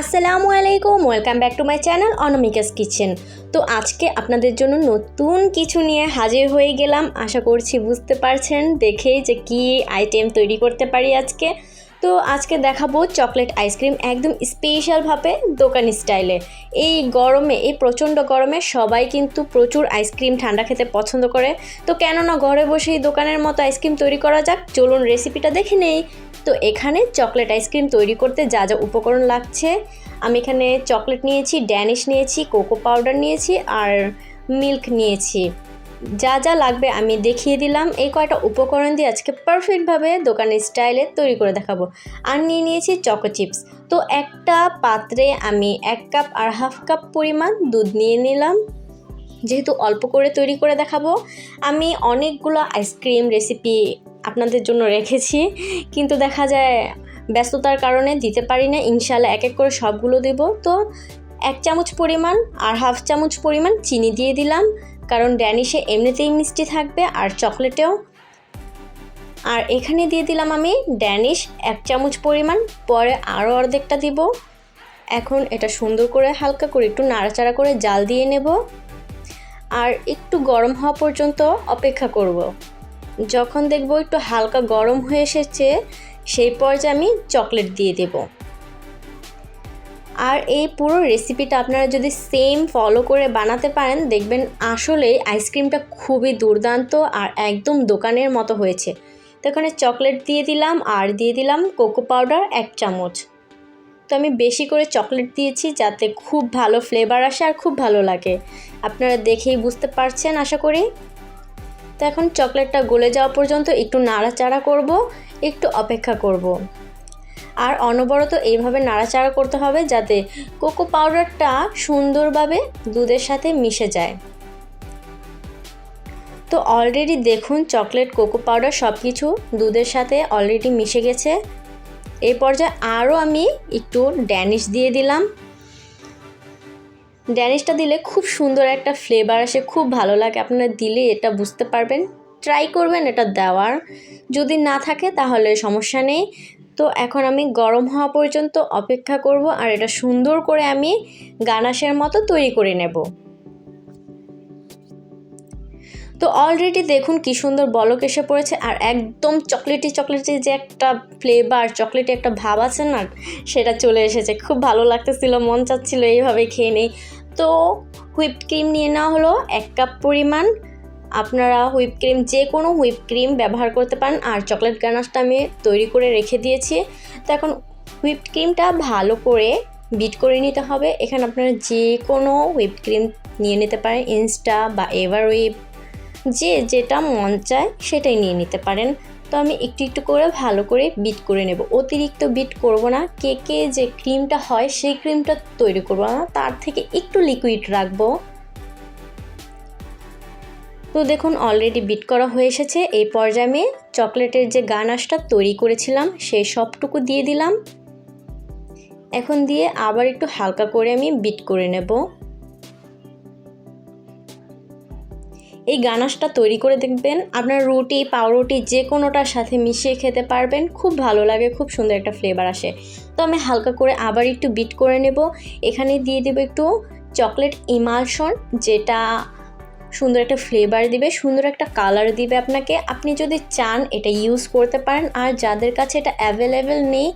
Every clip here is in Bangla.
আসসালামু আলাইকুম, welcome back to my channel Anamika's kitchen. তো আজকে আপনাদের জন্য নতুন কিছু নিয়ে হাজির হয়ে গেলাম। আশা করছি বুঝতে পারছেন, দেখেই যে কি আইটেম তৈরি করতে পারি আজকে। তো আজকে দেখাবো চকলেট আইসক্রিম একদম স্পেশালভাবে দোকানি স্টাইলে এই গরমে, এই প্রচণ্ড গরমে সবাই কিন্তু প্রচুর আইসক্রিম ঠান্ডা খেতে পছন্দ করে। তো কেন না ঘরে বসেই দোকানের মতো আইসক্রিম তৈরি করা যাক, চলুন রেসিপিটা দেখে নেই। তো এখানে চকলেট আইসক্রিম তৈরি করতে যা যা উপকরণ লাগছে। আমি এখানে চকলেট নিয়েছি, ড্যানিশ নিয়েছি, কোকো পাউডার নিয়েছি আর মিল্ক নিয়েছি। যা যা লাগবে আমি দেখিয়ে দিলাম। এই কয়টা উপকরণ দিয়ে আজকে পারফেক্টভাবে দোকানের স্টাইলে তৈরি করে দেখাবো। আর নিয়ে নিয়েছি চকো চিপস তো একটা পাত্রে আমি এক কাপ আর হাফ কাপ পরিমাণ দুধ নিয়ে নিলাম। যেহেতু অল্প করে তৈরি করে দেখাবো, আমি অনেকগুলো আইসক্রিম রেসিপি আপনাদের জন্য রেখেছি। কিন্তু দেখা যায় ব্যস্ততার কারণে দিতে পারি না। ইনশাল্লাহ এক এক করে সবগুলো দেব। তো এক চামচ পরিমাণ আর হাফ চামচ পরিমাণ চিনি দিয়ে দিলাম। কারণ ড্যানিশে এমনিতেই মিষ্টি থাকবে আর চকলেটেও। আর এখানে দিয়ে দিলাম আমি ড্যানিশ এক চামচ পরিমাণ, পরে আরও অর্ধেকটা দিব। এখন এটা সুন্দর করে হালকা করে একটু নাড়াচাড়া করে জাল দিয়ে নেব। আর একটু গরম হওয়া পর্যন্ত অপেক্ষা করব। যখন দেখব একটু হালকা গরম হয়ে এসেছে, সেই পর্যায়ে আমি চকলেট দিয়ে দেব। আর এই পুরো রেসিপিটা আপনারা যদি সেম ফলো করে বানাতে পারেন, দেখবেন আসলে আইসক্রিমটা খুবই দুর্দান্ত আর একদম দোকানের মতো হয়েছে। তো এখানে চকলেট দিয়ে দিলাম, আর দিয়ে দিলাম কোকো পাউডার এক চামচ। তো আমি বেশি করে চকলেট দিয়েছি যাতে খুব ভালো ফ্লেভার আসে আর খুব ভালো লাগে। আপনারা দেখেই বুঝতে পারছেন, আশা করি। তো এখন চকলেটটা গলে যাওয়া পর্যন্ত একটু নাড়াচাড়া করব, একটু অপেক্ষা করব। আর অনবরত এইভাবে নাড়াচাড়া করতে হবে যাতে কোকো পাউডারটা সুন্দরভাবে দুধের সাথে মিশে যায়। তো অলরেডি দেখুন চকলেট কোকো পাউডার সব কিছু দুধের সাথে অলরেডি মিশে গেছে। এই পর্যায়ে আরও আমি একটু ড্যানিশ দিয়ে দিলাম। ড্যানিশটা দিলে খুব সুন্দর একটা ফ্লেভার আসে, খুব ভালো লাগে। আপনারা দিলে এটা বুঝতে পারবেন। ট্রাই করবেন এটা দেওয়ার। যদি না থাকে তাহলে সমস্যা নেই। তো এখন আমি গরম হওয়া পর্যন্ত অপেক্ষা করব আর এটা সুন্দর করে আমি গানাশের মতো তৈরি করে নেব। তো অলরেডি দেখুন কি সুন্দর বলক এসে পড়েছে আর একদম চকলেটি চকলেটি যে একটা ফ্লেভার চকলেটি একটা ভাব আছে না, সেটা চলে এসেছে। খুব ভালো লাগতেছিল, মন চাচ্ছিল এইভাবে খেয়ে নেই। তো হুইপড ক্রিম নিয়ে নেওয়া হলো এক কাপ পরিমাণ আপনারা হুইপ ক্রিম, যে কোনো হুইপ ক্রিম ব্যবহার করতে পারেন। আর চকলেট গানাশটা আমি তৈরি করে রেখে দিয়েছি। তো এখন হুইপ ক্রিমটা ভালো করে বিট করে নিতে হবে। এখানে আপনারা যে কোনো হুইপ ক্রিম নিয়ে নিতে পারেন, ইনস্টা বা এভার হুইপ যে যেটা মন চায় সেটাই নিয়ে নিতে পারেন। তো আমি একটু একটু করে ভালো করে বিট করে নেব। অতিরিক্ত বিট করব না। কেকে যে ক্রিমটা হয়, সেই ক্রিমটা তৈরি করব না। তার থেকে একটু লিকুইড রাখব। তো দেখুন অলরেডি বিট করা হয়ে এসেছে। এই পর্যায়ে আমি চকলেটের যে গানাশটা তৈরি করেছিলাম, সেই সবটুকু দিয়ে দিলাম। এখন দিয়ে আবার একটু হালকা করে আমি বিট করে নেব। এই গানাশটা তৈরি করে দেখবেন, আপনার রুটি, পাউরুটি যে কোনোটার সাথে মিশিয়ে খেতে পারবেন, খুব ভালো লাগে, খুব সুন্দর একটা ফ্লেভার আসে। তো আমি হালকা করে আবার একটু বিট করে নেব। এখানে দিয়ে দেবো একটু চকলেট ইমালশন, যেটা সুন্দর একটা ফ্লেভার দিবে, সুন্দর একটা কালার দিবে আপনাকে। আপনি যদি চান এটা ইউজ করতে পারেন, আর যাদের কাছে এটা অ্যাভেলেবেল নেই,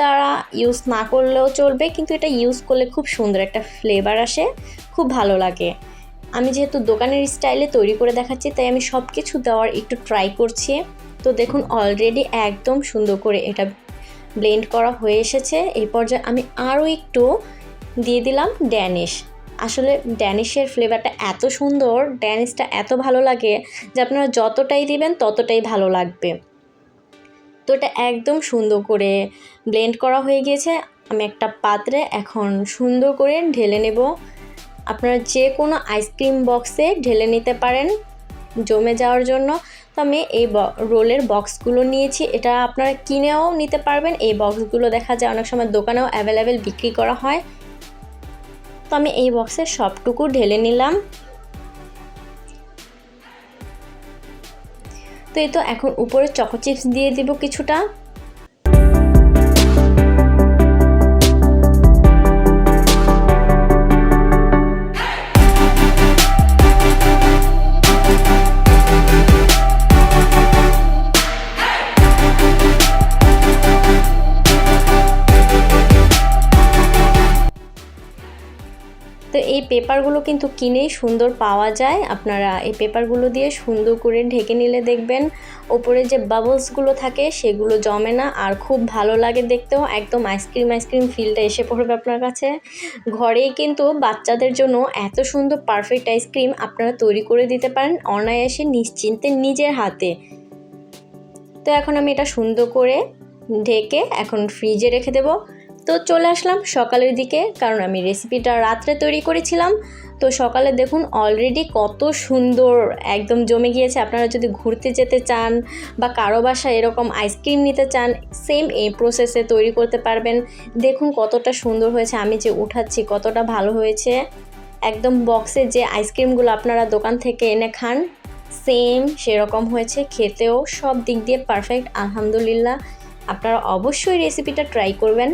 তারা ইউজ না করলেও চলবে, কিন্তু এটা ইউজ করলে খুব সুন্দর একটা ফ্লেভার আসে, খুব ভালো লাগে। আমি যেহেতু দোকানের স্টাইলে তৈরি করে দেখাচ্ছি, তাই আমি সব কিছু দেওয়ার একটু ট্রাই করছি। তো দেখুন অলরেডি একদম সুন্দর করে এটা ব্লেন্ড করা হয়ে এসেছে। এই পর্যায়ে আমি আরও একটু দিয়ে দিলাম ড্যানিশ আসলে ড্যানিশের ফ্লেভারটা এত সুন্দর, ড্যানিশটা এত ভালো লাগে যে আপনারা যতটাই দিবেন ততটাই ভালো লাগবে। তো এটা একদম সুন্দর করে ব্লেন্ড করা হয়ে গিয়েছে। আমি একটা পাত্রে এখন সুন্দর করে ঢেলে নেব। আপনারা যে কোনো আইসক্রিম বক্সে ঢেলে নিতে পারেন জমে যাওয়ার জন্য। তো আমি এই রোলের বক্সগুলো নিয়েছি। এটা আপনারা কিনেও নিতে পারবেন। এই বক্সগুলো দেখা যায় অনেক সময় দোকানেও অ্যাভেলেবেল বিক্রি করা হয়। তো আমি এই বক্সে সবটুকু ঢেলে নিলাম। তো এই তো এখন উপরে চকো চিপস দিয়ে দিব কিছুটা। এই পেপারগুলো কিন্তু কিনেই সুন্দর পাওয়া যায়। আপনারা এই পেপারগুলো দিয়ে সুন্দর করে ঢেকে নিলে দেখবেন ওপরে যে বাবলসগুলো থাকে সেগুলো জমে না। আর খুব ভালো লাগে দেখতেও, একদম আইসক্রিম আইসক্রিম ফিলটা এসে পড়বে আপনার কাছে। ঘরেই কিন্তু বাচ্চাদের জন্য এত সুন্দর পারফেক্ট আইসক্রিম আপনারা তৈরি করে দিতে পারেন অনায়াসে নিশ্চিন্তে নিজের হাতে। তো এখন আমি এটা সুন্দর করে ঢেকে এখন ফ্রিজে রেখে দেবো। তো চলে আসলাম সকালের দিকে, কারণ আমি রেসিপিটা রাত্রে তৈরি করেছিলাম। তো সকালে দেখুন অলরেডি কত সুন্দর একদম জমে গিয়েছে। আপনারা যদি ঘুরতে যেতে চান বা কারও বাসায় এরকম আইসক্রিম নিতে চান সেম এই প্রসেসে তৈরি করতে পারবেন। দেখুন কতটা সুন্দর হয়েছে, আমি যে উঠাচ্ছি কতটা ভালো হয়েছে। একদম বক্সে যে আইসক্রিমগুলো আপনারা দোকান থেকে এনে খান সেম সেরকম হয়েছে। খেতেও সব দিক দিয়ে পারফেক্ট আলহামদুলিল্লাহ। আপনারা অবশ্যই রেসিপিটা ট্রাই করবেন।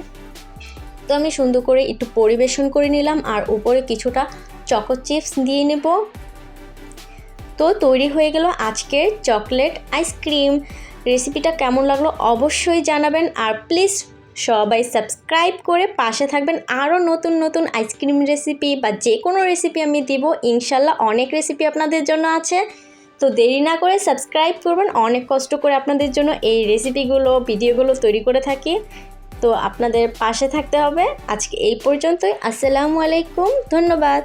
তো আমি সুন্দর করে একটু পরিবেশন করে নিলাম আর উপরে কিছুটা চকো চিপস দিয়ে নেব। তো তৈরি হয়ে গেল আজকের চকলেট আইসক্রিম রেসিপিটা কেমন লাগল অবশ্যই জানাবেন আর প্লিজ সবাই সাবস্ক্রাইব করে পাশে থাকবেন আরও নতুন নতুন আইসক্রিম রেসিপি বা যে কোনো রেসিপি আমি দিব। ইনশাল্লাহ অনেক রেসিপি আপনাদের জন্য আছে। তো দেরি না করে সাবস্ক্রাইব করবেন। অনেক কষ্ট করে আপনাদের জন্য এই রেসিপিগুলো ভিডিওগুলো তৈরি করে থাকি। তো আপনাদের পাশে থাকতে হবে। আজকে এই পর্যন্তই। আসসালামু আলাইকুম। ধন্যবাদ।